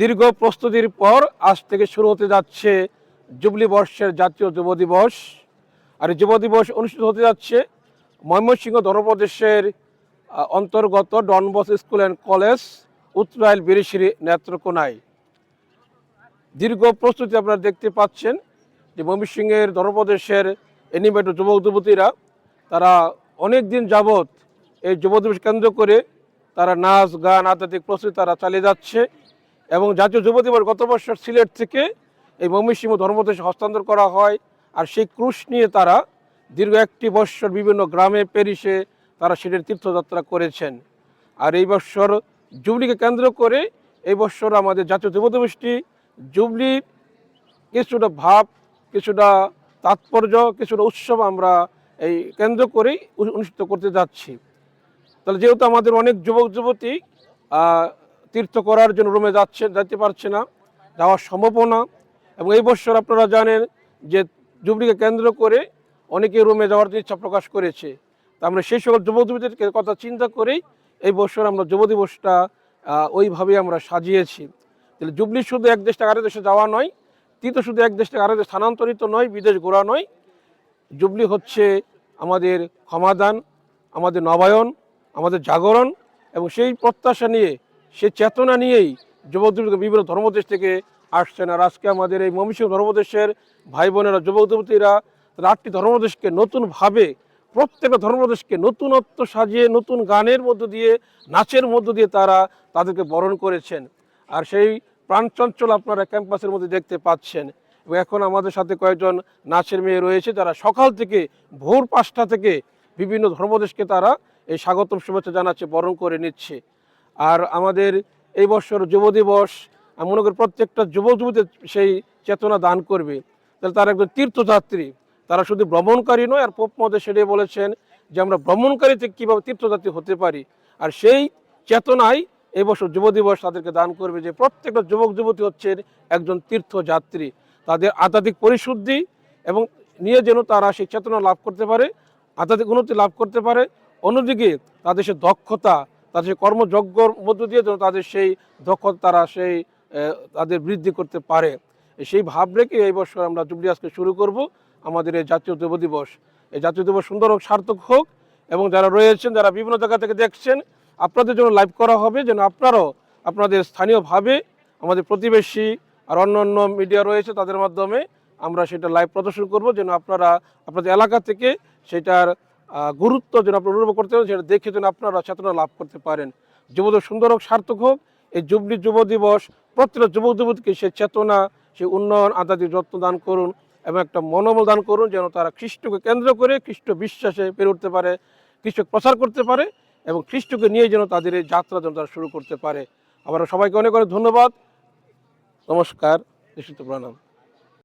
দীর্ঘ প্রস্তুতির পর আজ থেকে শুরু হতে যাচ্ছে জুবলি বর্ষের জাতীয় যুব দিবস। আর যুব দিবস অনুষ্ঠিত হতে যাচ্ছে ময়মনসিংহ ধর্মপ্রদেশের অন্তর্গত Don Bosco school and college, Uttarail Birishiri নেত্রকোনায়। দীর্ঘ প্রস্তুতি আপনারা দেখতে পাচ্ছেন যে ময়মনসিংহের ধর্মপ্রদেশের এনিমেট যুবক যুবতীরা তারা অনেক দিন যাবৎ এই যুব দিবস কেন্দ্র করে তারা নাচ, গান, আধ্যাত্মিক প্রস্তুতি তারা চালিয়ে যাচ্ছে। এবং জাতীয় যুব দিবস গত বছর সিলেট থেকে এই ময়মনসিংহ ধর্মদেশে হস্তান্তর করা হয় আর সেই ক্রুশ নিয়ে তারা দীর্ঘ একটি বৎসর বিভিন্ন গ্রামে পেরিসে তারা সেটির তীর্থযাত্রা করেছেন। আর এই বৎসর জুবলিকে কেন্দ্র করে এই বৎসর আমাদের জাতীয় যুব দিবসটি জুবলির কিছুটা ভাব, কিছুটা তাৎপর্য, কিছুটা উৎসব আমরা এই কেন্দ্র করেই অনুষ্ঠিত করতে যাচ্ছি। তাহলে যেহেতু আমাদের অনেক যুবক যুবতী তীর্থ করার জন্য রুমে যাচ্ছে যেতে পারছে না, যাওয়ার সম্ভাবনা। এবং এই বছর আপনারা জানেন যে জুবলিকে কেন্দ্র করে অনেকে রুমে যাওয়ার ইচ্ছা প্রকাশ করেছে। তা আমরা সেই সকল যুবক যুবতীদের কথা চিন্তা করেই এই বছর আমরা যুব দিবসটা ওইভাবে আমরা সাজিয়েছি। তাহলে জুবলি শুধু এক দেশ থেকে আরেক দেশে যাওয়া নয়, তীর্থ শুধু এক দেশ থেকে আরেক দেশে স্থানান্তরিত নয়, বিদেশ ঘোরা নয়। জুবলি হচ্ছে আমাদের ক্ষমাদান, আমাদের নবায়ন, আমাদের জাগরণ। এবং সেই প্রত্যাশা নিয়ে সেই চেতনা নিয়েই যুবক বিভিন্ন ধর্মদেশ থেকে আসছেন। আর আজকে আমাদের এই মমিষিং ধর্মদেশের ভাই বোনেরা যুবক যুবতীরা তারা আটটি ধর্মদেশকে নতুনভাবে, প্রত্যেকটা ধর্মদেশকে নতুনত্ব সাজিয়ে, নতুন গানের মধ্য দিয়ে, নাচের মধ্য দিয়ে তারা তাদেরকে বরণ করেছেন। আর সেই প্রাণচঞ্চল আপনারা ক্যাম্পাসের মধ্যে দেখতে পাচ্ছেন। এবং এখন আমাদের সাথে কয়েকজন নাচের মেয়ে রয়েছে তারা সকাল থেকে ভোর পাঁচটা থেকে বিভিন্ন ধর্মদেশকে তারা এই স্বাগতম শুভেচ্ছা জানাচ্ছে, বরণ করে নিচ্ছে। আর আমাদের এই বছর যুব দিবস আমি মনে করি প্রত্যেকটা যুবক যুবতীর সেই চেতনা দান করবে। তাহলে তারা একজন তীর্থযাত্রী, তারা শুধু ভ্রমণকারী নয়, আর পোপ মধ্যে সেটাই বলেছেন যে আমরা ভ্রমণকারী থেকে কীভাবে তীর্থযাত্রী হতে পারি। আর সেই চেতনাই এই বছর যুব দিবস তাদেরকে দান করবে যে প্রত্যেকটা যুবক যুবতী হচ্ছেন একজন তীর্থযাত্রী। তাদের আধ্যাত্মিক পরিশুদ্ধি এবং নিয়ে যেন তারা সেই চেতনা লাভ করতে পারে, আধ্যাত্মিক উন্নতি লাভ করতে পারে। অন্যদিকে তাদের সে দক্ষতা তাদের সেই কর্মযজ্ঞর মধ্য দিয়ে যেন তাদের সেই দক্ষতা তারা সেই তাদের বৃদ্ধি করতে পারে। সেই ভাব রেখে এই বছর আমরা জুবলি আজকে শুরু করব আমাদের এই জাতীয় যুব দিবস। এই জাতীয় দিবস সুন্দর হোক, সার্থক হোক এবং যারা রয়েছেন, যারা বিভিন্ন জায়গা থেকে দেখছেন, আপনাদের জন্য লাইভ করা হবে যেন আপনারাও আপনাদের স্থানীয়ভাবে আমাদের প্রতিবেশী আর অন্য অন্য মিডিয়া রয়েছে তাদের মাধ্যমে আমরা সেটা লাইভ প্রদর্শন করব যেন আপনারা আপনাদের এলাকা থেকে সেটার গুরুত্ব যেন আপনারা অনুভব করতে পারেন, সেটা দেখে যেন আপনারা চেতনা লাভ করতে পারেন। যুবদের সুন্দর হোক, সার্থক হোক, এই জুবলি যুব দিবস, প্রত্যেকটা যুবক যুবতীকে সে চেতনা, সে উন্নয়ন আধ্যাত্মিক যত্ন দান করুন এবং একটা মনোবল দান করুন যেন তারা খ্রিস্টকে কেন্দ্র করে খ্রিস্ট বিশ্বাসে পেরে উঠতে পারে খ্রিস্ট প্রচার করতে পারে এবং খ্রিস্টকে নিয়ে যেন তাদের এই যাত্রা যেন তারা শুরু করতে পারে। আবার সবাইকে অনেক অনেক ধন্যবাদ। নমস্কার। নিশ্চিত প্রণাম।